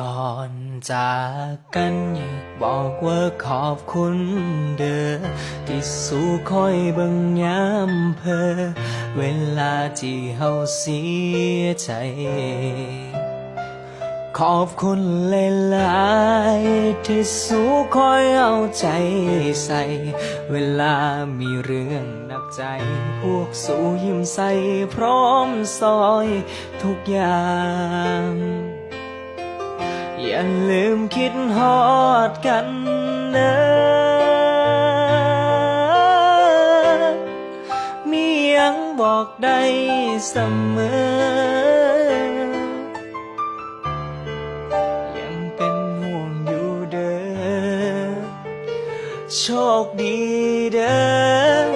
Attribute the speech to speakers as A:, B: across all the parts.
A: ก่อนจากกันอยากบอกว่าขอบคุณเด้อที่สู้คอยเบิ่งยามเพอ เวลาที่เฮาเสียใจ ขอบคุณหลายๆที่สู้คอยเอาใจใส่ เวลามีเรื่องหนักใจ พวกสู้ยิ้มใส่พร้อมซอยทุกอย่าง อย่าลืมคิดฮอดกันเนอะมียังบอกได้เสมอ ยังเป็นห่วงอยู่เด้อ โชคดีเด้อ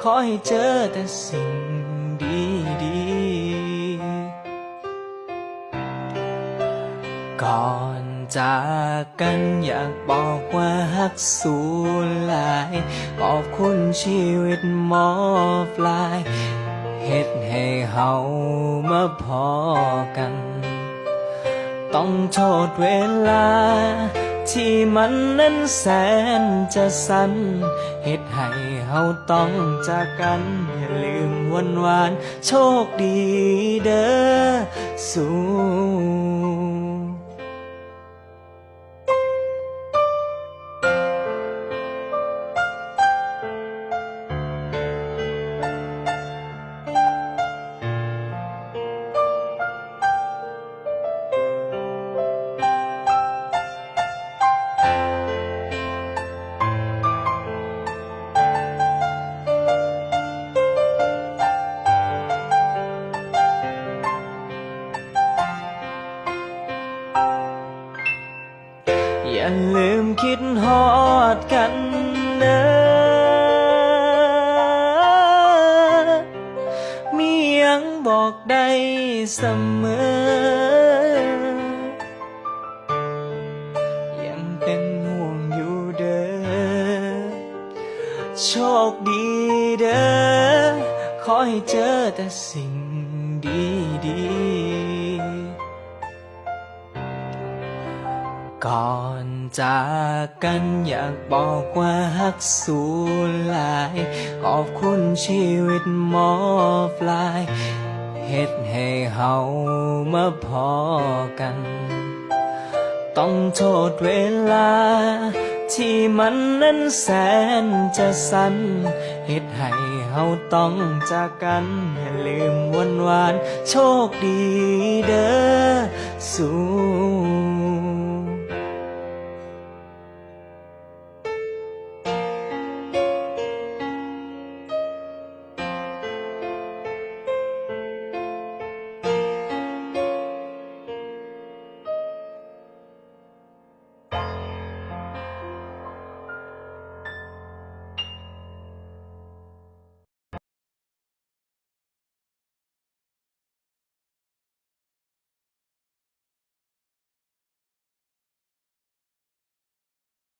A: ขอให้เจอแต่สิ่งดีดี ก่อนจากกันอยากบอกว่าฮักสูหลาย ขอบคุณชีวิตหมอปลายเฮ็ดให้เฮามาพอกัน ต้องโทษเวลา ที่มันนั้นแสนจะสั้นเหตุให้เฮาต้องจากกัน อย่าลืมวันวาน โชคดีเด้อสู่ อย่าลืมคิดฮอดกันเนอมียังบอกได้เสมอ ยังเป็นห่วงอยู่เด้อ โชคดีเด้อ ขอให้เจอแต่สิ่ง ก่อนจากกันอยากบอกว่าฮักสูหลาย ขอบคุณชีวิตหมอปลายเฮ็ดให้เฮามาพอกัน ต้องโทษเวลา ที่มันนั้นแสนจะสั้นเหตุให้เฮาต้องจากกันอย่าลืมวันวาน โชคดีเด้อสู่